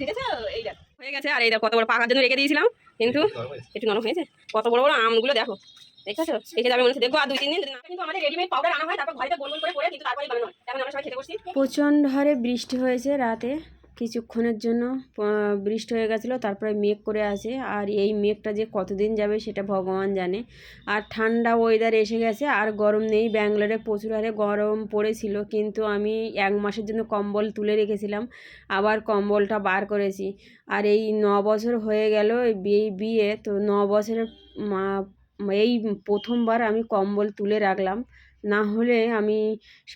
ঠিক আছে? এই দেখ হয়ে গেছে। আর এই দেখ কত বড় পাকার জন্য রেখে দিয়েছিলাম। কিন্তু একটু নরম হয়েছে। কত বড় বড় আমগুলো দেখো। দেখেছ রেখে যাবে মনে হচ্ছে। দেখব আর দুই তিন দিন যদি কিন্তু আমাদের রেডিমেড পাউডার আনা হয় তারপর ঘরে গোল গোল করে করে কিন্তু তারপরে বানানো হয়। এখন আমরা সবাই খেতে বসছি। প্রচণ্ড হারে বৃষ্টি হয়েছে রাতে। কিছুক্ষণের জন্য বৃষ্টি হয়ে গেছিল, তারপরে মেঘ করে আছে। আর এই মেঘটা যে কতদিন যাবে সেটা ভগবান জানে। আর ঠান্ডা ওয়েদার এসে গেছে, আর গরম নেই। ব্যাঙ্গালোরে প্রচুর হারে গরম পড়েছিল, কিন্তু আমি এক মাসের জন্য কম্বল তুলে রেখেছিলাম। আবার কম্বলটা বার করেছি। আর এই ন বছর হয়ে গেল এই বিয়ে, তো ন বছরের এই প্রথমবার আমি কম্বল তুলে রাখলাম। না হলে আমি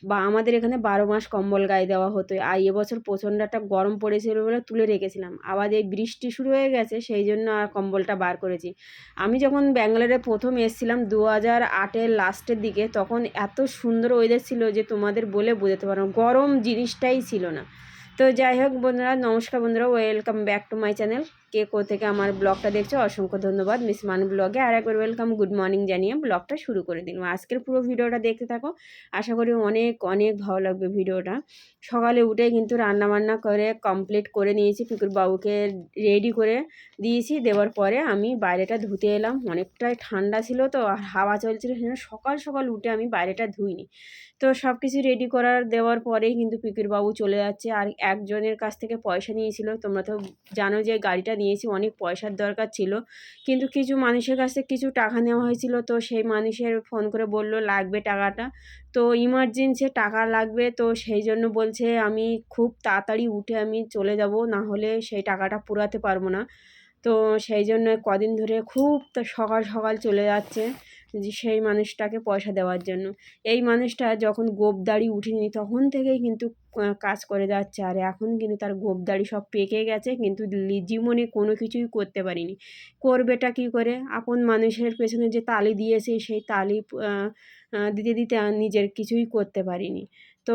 বা আমাদের এখানে বারো মাস কম্বল গায়ে দেওয়া হতো। আর এবছর প্রচণ্ড একটা গরম পড়েছিল বলে তুলে রেখেছিলাম। আবার এই বৃষ্টি শুরু হয়ে গেছে সেই জন্য আর কম্বলটা বার করেছি। আমি যখন ব্যাঙ্গালোরে প্রথম এসেছিলাম দু হাজার আটের লাস্টের দিকে, তখন এত সুন্দর ওয়েদার ছিল যে তোমাদের বলে বোঝাতে পারো। গরম জিনিসটাই ছিল না। তো যাই হোক বন্ধুরা, নমস্কার বন্ধুরা welcome back to my channel কে থেকে আমার ব্লগটা দেখছ, অসংখ্য ধন্যবাদ। মিস মান ব্লগে আর একবার ওয়েলকাম গুড মর্নিং জানিয়ে ব্লগটা শুরু করে দিলাম। আজকের পুরো ভিডিওটা দেখতে থাকো। আশা করি অনেক অনেক ভালো লাগবে ভিডিওটা। সকালে উঠে কিন্তু রান্না বান্না করে কমপ্লিট করে নিয়েছি। পিকুর বাবুকে রেডি করে দিয়েছি। দেওয়ার পরে আমি বাইরেটা ধুতে এলাম। অনেকটাই ঠান্ডা ছিল তো, আর হাওয়া চলছিল সেজন্য সকাল সকাল উঠে আমি বাইরেটা ধুইনি। তো সব কিছু রেডি করার, দেওয়ার পরেই কিন্তু পিকুর বাবু চলে যাচ্ছে। আর একজনের কাছ থেকে পয়সা নিয়েছিল। তোমরা তো জানো যে গাড়িটা নিয়েছি, অনেক পয়সার দরকার ছিল। কিন্তু কিছু মানুষের কাছে কিছু টাকা নেওয়া হয়েছিল, তো সেই মানুষের ফোন করে বলল, লাগবে টাকাটা। তো ইমার্জেন্সি টাকা লাগবে, তো সেই জন্য বলছে, আমি খুব তাড়াতাড়ি উঠে আমি চলে যাব, না হলে সেই টাকাটা পুরাতে পারব না। তো সেই জন্য কদিন ধরে খুব সকাল সকাল চলে যাচ্ছে। যে সেই মানুষটাকে পয়সা দেওয়ার জন্য। এই মানুষটা যখন গোপদাড়ি উঠিনি, তখন থেকেই কিন্তু কাজ করে যাচ্ছে। আর এখন কিন্তু তার গোপদাড়ি সব পেকে গেছে, কিন্তু জীবনে কোনো কিছুই করতে পারিনি। করবেটা কি করে? আপন মানুষের পেছনে যে তালি দিয়েছে, সেই তালি দিতে দিতে আর নিজের কিছুই করতে পারিনি। তো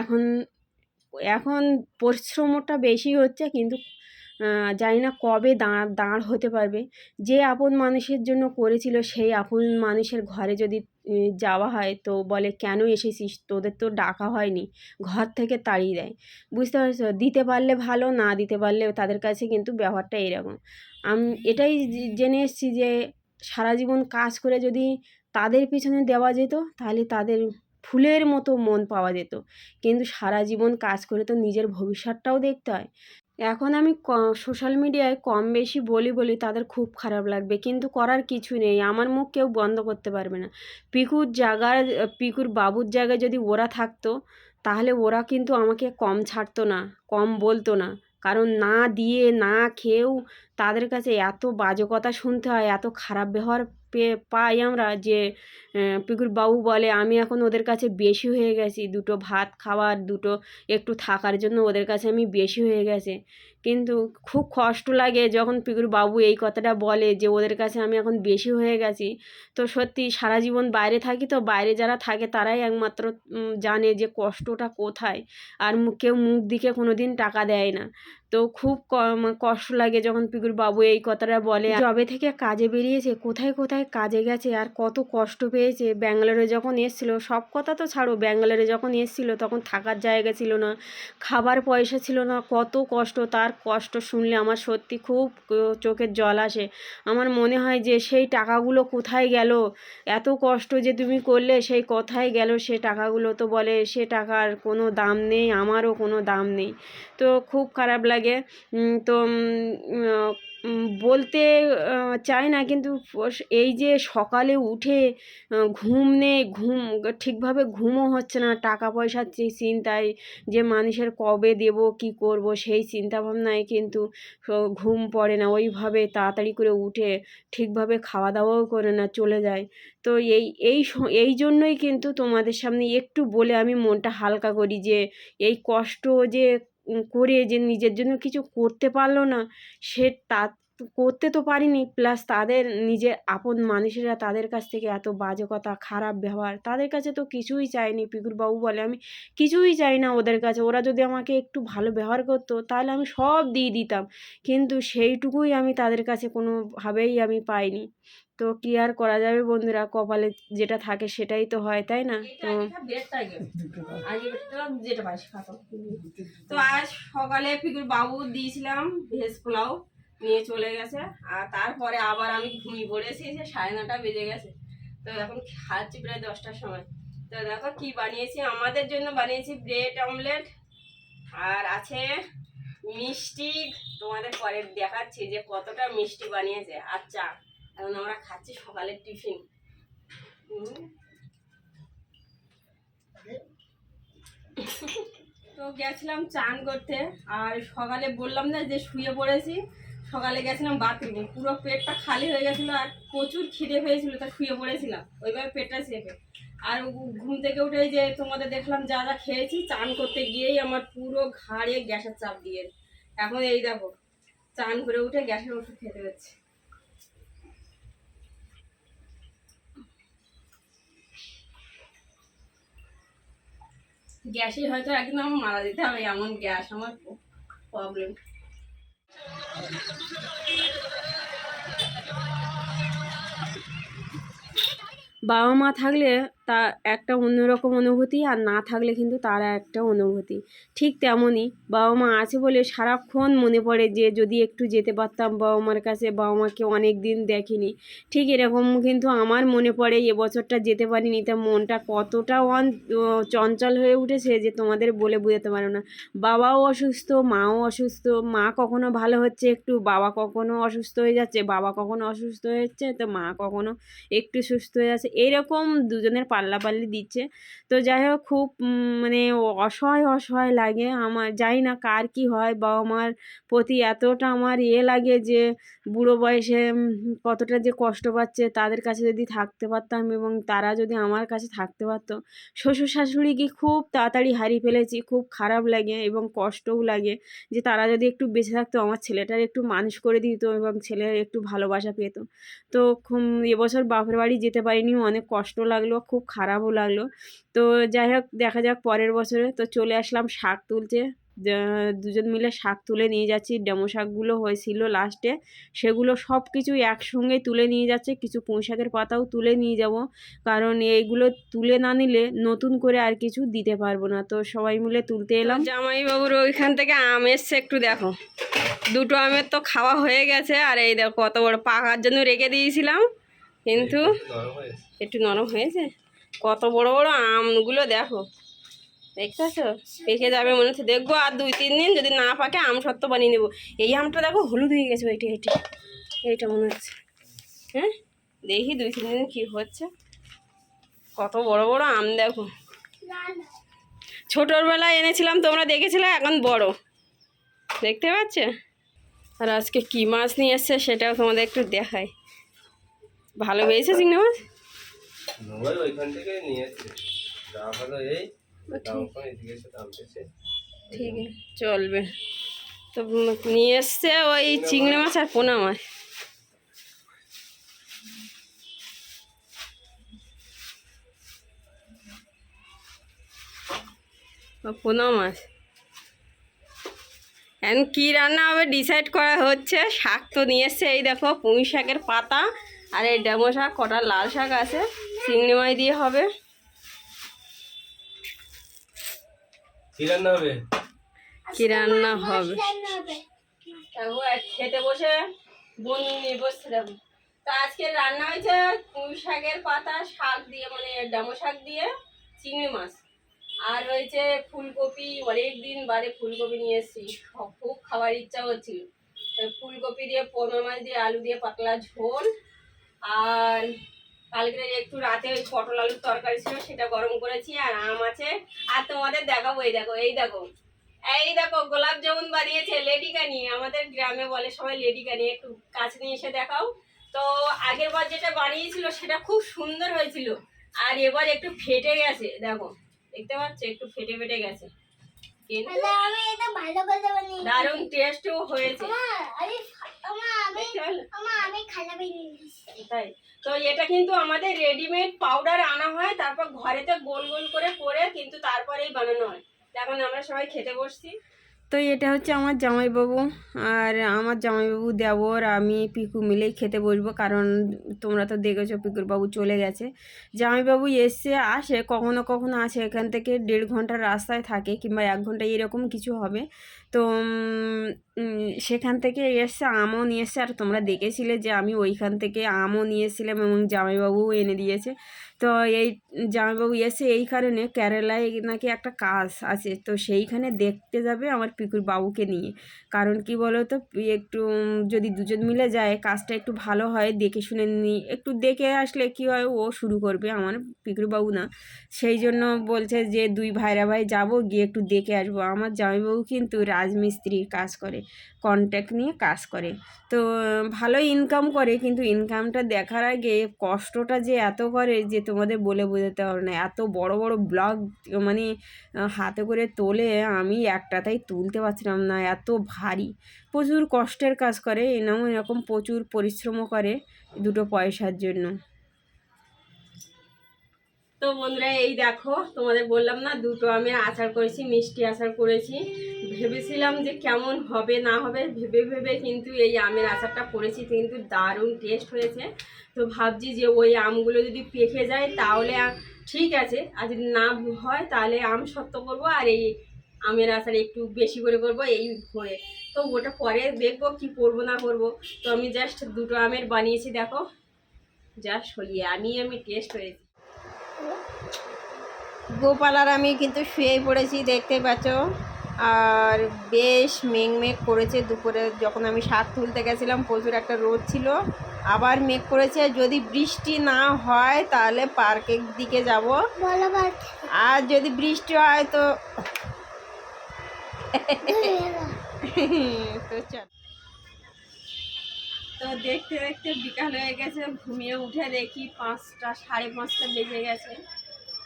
এখন এখন পরিশ্রমটা বেশি হচ্ছে, কিন্তু জানি না কবে দাঁড় দাঁড় হতে পারবে। যে আপন মানুষের জন্য করেছিল, সেই আপন মানুষের ঘরে যদি যাওয়া হয়, তো বলে, কেন এসেছিস? তোদের তো ডাকা হয়নি। ঘর থেকে তাড়িয়ে দেয়। বুঝতে পারছ? দিতে পারলে ভালো, না দিতে পারলে তাদের কাছে কিন্তু ব্যবহারটা এরকম। আমি, এটাই জেনে এসেছি যে, সারা জীবন কাজ করে যদি তাদের পিছনে দেওয়া যেত, তাহলে তাদের ফুলের মতো মন পাওয়া যেত। কিন্তু সারা জীবন কাজ করে তো নিজের ভবিষ্যৎটাও দেখতে হয়। এখন আমি সোশ্যাল মিডিয়ায় কম বেশি বলি বলি তাদের খুব খারাপ লাগবে। কিন্তু করার কিছু নেই। আমার মুখ কেউ বন্ধ করতে পারবে না। পিকুর জায়গার পিকুর বাবুর জায়গায় যদি ওরা থাকতো, তাহলে ওরা কিন্তু আমাকে কম ছাড়তো না, কম বলতো না। কারণ না দিয়ে, না খেয়েও তাদের কাছে এত বাজে কথা শুনতে হয়, এত খারাপ ব্যবহার পেয়ে পাই আমরা যে পিকুর বাবু বলে, আমি এখন ওদের কাছে বেশি হয়ে গেছি। দুটো ভাত খাওয়ার, দুটো একটু থাকার জন্য ওদের কাছে আমি বেশি হয়ে গেছে। কিন্তু খুব কষ্ট লাগে যখন পিকুর বাবু এই কথাটা বলে যে ওদের কাছে আমি এখন বেশি হয়ে গেছি। তো সত্যি সারা জীবন বাইরে থাকি তো বাইরে যারা থাকে তারাই একমাত্র জানে যে কষ্টটা কোথায়। আর কেউ মুখ দিকে কোনো দিন টাকা দেয় না। তো খুব কষ্ট লাগে যখন পিকুর বাবু এই কথাটা বলে। জবে থেকে কাজে বেরিয়েছে, কোথায় কোথায় কাজে গেছে আর কত কষ্ট পেয়েছে। ব্যাঙ্গালোরে যখন এসছিল, সব কথা তো ছাড়ো, ব্যাঙ্গালোরে যখন এসছিল তখন থাকার জায়গা ছিল না, খাবার পয়সা ছিল না, কত কষ্ট। তার কষ্ট শুনলে আমার সত্যি খুব চোখের জল আসে। আমার মনে হয় যে সেই টাকাগুলো কোথায় গেল? এত কষ্ট যে তুমি করলে সেই কোথায় গেল সে টাকাগুলো তো বলে সে টাকার কোনো দাম নেই, আমারও কোনো দাম নেই। তো খুব খারাপ লাগে। তো বলতে চাই না কিন্তু এই যে সকালে উঠে ঘুম নেই, ঘুম, ঠিকভাবে ঘুমও হচ্ছে না, টাকা পয়সার যে চিন্তায় যে মানুষের কবে দেব, কি করব, সেই চিন্তা ভাবনায় কিন্তু ঘুম পড়ে না, ওইভাবে তাড়াতাড়ি করে উঠে ঠিকভাবে খাওয়া দাওয়াও করে না, চলে যায়। তো এই এই এই জন্যই কিন্তু তোমাদের সামনে একটু বলে আমি মনটা হালকা করি যে, এই কষ্ট যে করে যে নিজের জন্য কিছু করতে পারল না, সে তা করতে তো পারিনি। প্লাস তাদের নিজের আপন মানুষেরা তাদের কাছ থেকে এত বাজে কথা খারাপ ব্যবহার তাদের কাছে তো কিছুই চাইনি। পিকুর বাবু বলে আমি কিছুই চাই না ওদের কাছে। ওরা যদি আমাকে একটু ভালো ব্যবহার করতো তাহলে আমি সব দিয়ে দিতাম। কিন্তু সেইটুকুই আমি তাদের কাছে কোনোভাবেই আমি পাইনি। তো কি আর করা যাবে বন্ধুরা? কপালে যেটা থাকে সেটাই তো হয় তাই না? তো তো আজ সকালে পিকুর বাবু দিয়েছিলাম ভেজ পোলাও। নিয়ে চলে গেছে। আর তারপরে আবার আমি ঘুমিয়ে পড়েছি, যে সাড়ে নটা বেজে গেছে। তো এখন খাচ্ছি প্রায় দশটার সময়। তো দেখো কি বানিয়েছি, আমাদের জন্য বানিয়েছি ব্রেড অমলেট। আর আছে মিষ্টি, তোমাদের পরে দেখাচ্ছি যে কতটা মিষ্টি বানিয়েছে। আর চা এখন আমরা খাচ্ছি সকালের টিফিন। তো গেছিলাম চান করতে, আর সকালে বললাম না যে শুয়ে পড়েছি। সকালে গেছিলাম বাথরুমে পুরো পেটটা খালি হয়ে গেছিল আর প্রচুর খিদে পেয়েছিল, তা শুয়ে পড়েছিলাম। ওইভাবে পেটটা চেপে আর ঘুম থেকে উঠে যে তোমাদের দেখলাম যা যা খেয়েছি, চান করতে গিয়েই আমার পুরো ঘাড়ে গ্যাসের চাপ দিয়ে। এখন এই দেখো, চান করে উঠে গ্যাসের ওষুধ খেতে হচ্ছে। গ্যাসে হয়তো একদিন আমার মারা যেতে হবে, এমন গ্যাস, আমার প্রবলেম বাবা মা থাকলে তা একটা অন্যরকম অনুভূতি আর না থাকলে কিন্তু তারা একটা অনুভূতি। ঠিক তেমনই বাবা মা আছে বলে সারাক্ষণ মনে পড়ে যে যদি একটু যেতে পারতাম বাবা মার কাছে, বাবা মাকে অনেক দিন দেখিনি। ঠিক এরকম কিন্তু আমার মনে পড়ে এবছরটা যেতে পারিনি তা মনটা কতটা অন চঞ্চল হয়ে উঠেছে যে তোমাদের বলে বোঝাতে পারো না। বাবাও অসুস্থ, মাও অসুস্থ, মা কখনো ভালো হচ্ছে একটু, বাবা কখনো অসুস্থ হয়ে যাচ্ছে, বাবা কখনো অসুস্থ হয়ে যাচ্ছে, তো মা কখনো একটু সুস্থ হয়ে যাচ্ছে এরকম দুজনের পাল্লাপাল্লি দিচ্ছে। তো যাই হোক খুব মানে অসহায় অসহায় লাগে আমার, জানি না কার কি হয় বা আমার প্রতি এতটা আমার ইয়ে লাগে যে বুড়ো বয়সে কতটা যে কষ্ট পাচ্ছে তাদের কাছে যদি থাকতে পারতাম এবং তারা যদি আমার কাছে থাকতে পারতো, শ্বশুর শাশুড়িকে খুব তাড়াতাড়ি হারিয়ে ফেলেছি, খুব খারাপ লাগে এবং কষ্টও লাগে যে তারা যদি একটু বেঁচে থাকতো, আমার ছেলেটার একটু মানুষ করে দিত এবং ছেলের একটু ভালোবাসা পেত। তো এবছর বাপের বাড়ি যেতে পারিনি, অনেক কষ্ট লাগল, খুব খারাপও লাগল। তো যাই হোক দেখা যাক পরের বছরে। তো চলে আসলাম শাক তুলতে। দুজন মিলে শাক তুলে নিয়ে যাচ্ছি। ডেমো শাকগুলো হয়েছিল লাস্টে সেগুলো সব কিছু একসঙ্গে তুলে নিয়ে যাচ্ছে। কিছু পুঁই শাকের পাতাও তুলে নিয়ে যাব। কারণ এইগুলো তুলে না নিলে নতুন করে আর কিছু দিতে পারব না। তো সবাই মিলে তুলতে এলাম। জামাইবাবুর ওইখান থেকে আম এসছে একটু দেখো। দুটো আমের তো খাওয়া হয়ে গেছে। আর এই দেখো কত বড় পাকার জন্য রেখে দিয়েছিলাম। কিন্তু একটু নরম হয়েছে? কত বড় বড় আমগুলো দেখো। দেখতেছো? পেকে যাবে মনে হচ্ছে। দেখব আর দুই, তিন দিন যদি না পাকে, আম সত্ত্ব বানিয়ে নেব। এই আমটা দেখো হলুদ হয়ে গেছে ওইটা, এইটা। এইটা মনে হচ্ছে। হ্যাঁ? দেখি দুই, তিন দিন কী হচ্ছে। কত বড় বড় আম দেখো। ছোটোর বেলায় এনেছিলাম, তোমরা দেখেছিলে? এখন বড়। দেখতে পাচ্ছ? আর আজকে কি মাছ নিয়ে এসছে সেটাও তোমাদের একটু দেখায় ভালো পেয়েছে চিংড়ি মাছ ওই ওইখান থেকে নিয়ে এসছে যা হলো এই ঠিক। চলবে। তো নিয়ে এসছে ওই চিংড়ি মাছ। আর পোনা মাছ। পোনা মাছ। এখন কী রান্না হবে ডিসাইড করা হচ্ছে। শাক তো নিয়ে এসছে এই দেখো পুঁই শাকের পাতা আর এই ডেমো শাক কটা লাল শাক আছে। চিংড়ি মাছ দিয়ে হবে। কি রান্না হবে? কি রান্না হবে? খেতে বসে বোন নিয়ে দেখো। তো আজকে রান্না হয়েছে পুঁই শাকের পাতা শাক দিয়ে মানে ডামো শাক দিয়ে চিংড়ি মাছ। আর রয়েছে ফুলকপি অনেক দিন বাদে ফুলকপি নিয়ে এসেছি। খুব খাওয়ার ইচ্ছা হচ্ছিল। ফুলকপি দিয়ে পোনা মাছ দিয়ে আলু দিয়ে পাতলা ঝোল। আর কালকে একটু রাতে ওই পটল আলুর তরকারি ছিল, সেটা গরম করেছি আর আম আছে। আর তোমাদের দেখাবো, এই দেখো এই দেখো। এই দেখো, গোলাপ জামুন বানিয়েছে লেডিকা নিয়ে আমাদের গ্রামে বলে সবাই লেডিকা নিয়ে একটু কাছে নিয়ে এসে দেখাও। তো আগের বার যেটা বানিয়েছিল, সেটা খুব সুন্দর হয়েছিল। আর এবার একটু ফেটে গেছে, দেখো। দেখতে পাচ্ছ? একটু ফেটে ফেটে গেছে। কিন্তু আমি এটা ভালো করে বানিয়ে দারুণ টেস্টও হয়েছে। আমি আমি আমি খানা বানিয়ে তাই। তো এটা কিন্তু আমাদের রেডিমেড পাউডার আনা হয় তারপর ঘরেতে গোল গোল করে করে কিন্তু তারপরেই বানানো হয়। এখন আমরা সবাই খেতে বসছি। তো এটা হচ্ছে আমার জামাইবাবু। আর আমার জামাইবাবু, দেবর, আমি, পিকু মিলেই খেতে বসবো, কারণ তোমরা তো দেখেছ পিকুর বাবু চলে গেছে। জামাইবাবু এসে আসে, কখনো কখনো আসে এখান থেকে দেড় ঘণ্টার রাস্তায় থাকে, কিংবা এক ঘণ্টা এরকম কিছু হবে। তো সেখান থেকে এসছে আমও নিয়ে এসছে আর তোমরা দেখেছিলে যে আমি ওইখান থেকে আমও নিয়েছিলাম এবং জামাইবাবুও এনে দিয়েছে। তো এই জামাইবাবু এসে এই কারণে কেরালায় নাকি একটা কাজ আছে, তো সেইখানে দেখতে যাবে আমার পিকুর বাবুকে নিয়ে। কারণ কি বলো তো একটু যদি দুজন মিলে যায়, কাজটা একটু ভালো হয়, দেখে শুনে নিই একটু দেখে আসলে কি হয়, ও শুরু করবে, আমার পিকুর বাবু না। সেই জন্য বলছে যে, দুই ভাইরা ভাই যাব, গিয়ে একটু দেখে আসব। আমার জামাইবাবু কিন্তু রাজমিস্ত্রির কাজ করে কন্ট্যাক্ট নিয়ে কাজ করে। তো ভালো ইনকাম করে, কিন্তু ইনকামটা দেখার আগে কষ্টটা যে এত করে যে তোমাদের বলে বোঝাতে পারব না। এত বড় বড় ব্লগ মানে হাতে করে তোলে আমি একটাতেই তুলতে পারছিলাম না। এত ভারী। প্রচুর কষ্টের কাজ করে, এরকম এরকম প্রচুর পরিশ্রমও করে দুটো পয়সার জন্য। তো বন্ধুরা, এই দেখো, তোমাদের বললাম না, দুটো আমি আচার করেছি, মিষ্টি আচার করেছি। ভেবেছিলাম যে কেমন হবে, না হবে, ভেবে ভেবে কিন্তু এই আমের আচারটা করেছি, কিন্তু দারুণ টেস্ট হয়েছে। তো ভাবছি যে ওই আমগুলো যদি পেকে যায়, তাহলে ঠিক আছে, আর যদি না হয়, তাহলে আম সত্য করব, আর এই আমের আচার একটু বেশি করে করব, এই করে। তো ওটা পরে দেখব কি করব, না করব। তো আমি জাস্ট দুটো আমের বানিয়েছি, দেখো। জাস্ট হইয়ে আমি আমি টেস্ট হয়েছে গোপাল আর আমি কিন্তু শুয়েই পড়েছি দেখতে পাচ্ছ। আর বেশ মেঘ মেঘ করেছে দুপুরে যখন আমি শাক তুলতে গেছিলাম প্রচুর একটা রোদ ছিল। আবার মেঘ করেছে যদি বৃষ্টি না হয় তাহলে পার্কের দিকে যাব। আর যদি বৃষ্টি হয় তো তো চল। তো দেখতে দেখতে বিকাল হয়ে গেছে ঘুমিয়ে উঠে দেখি পাঁচটা সাড়ে পাঁচটা বেজে গেছে।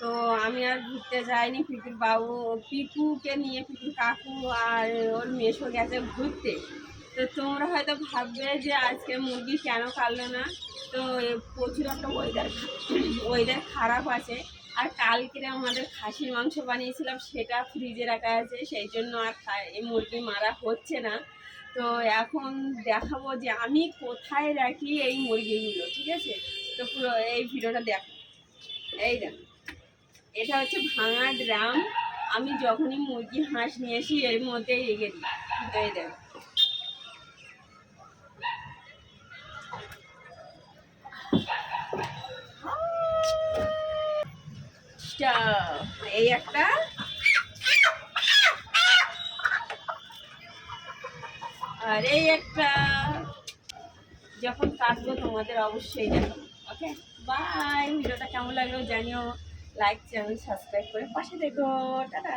তো আমি আর ঘুরতে যাইনি পিকুর বাবু পিকুকে নিয়ে পিকুর কাকু আর ওর মেশো গেছে ঘুরতে। তো তোমরা হয়তো ভাববে যে আজকে মুরগি কেন কাটলো না? তো প্রচুর একটা ওয়েদার ওয়েদার খারাপ আছে। আর কালকে আমাদের খাসির মাংস বানিয়েছিলাম, সেটা ফ্রিজে রাখা আছে, সেই জন্য আর এই মুরগি মারা হচ্ছে না। তো এখন দেখাবো যে আমি কোথায় রাখি এই মুরগিগুলো, ঠিক আছে? তো পুরো এই ভিডিওটা দেখো, এই দেখো। এটা হচ্ছে ভাঙা ড্রাম। আমি যখনই মুরগি হাঁস নিয়ে আসি, এর মধ্যেই রেখে দিই। তো এই একটা। আর এই একটা। যখন কাটবো তোমাদের অবশ্যই দেখাবো। ওকে বাই ভিডিওটা কেমন লাগল জানিও। লাইক চ্যানেল সাবস্ক্রাইব করে পাশে দেখো। টাটা!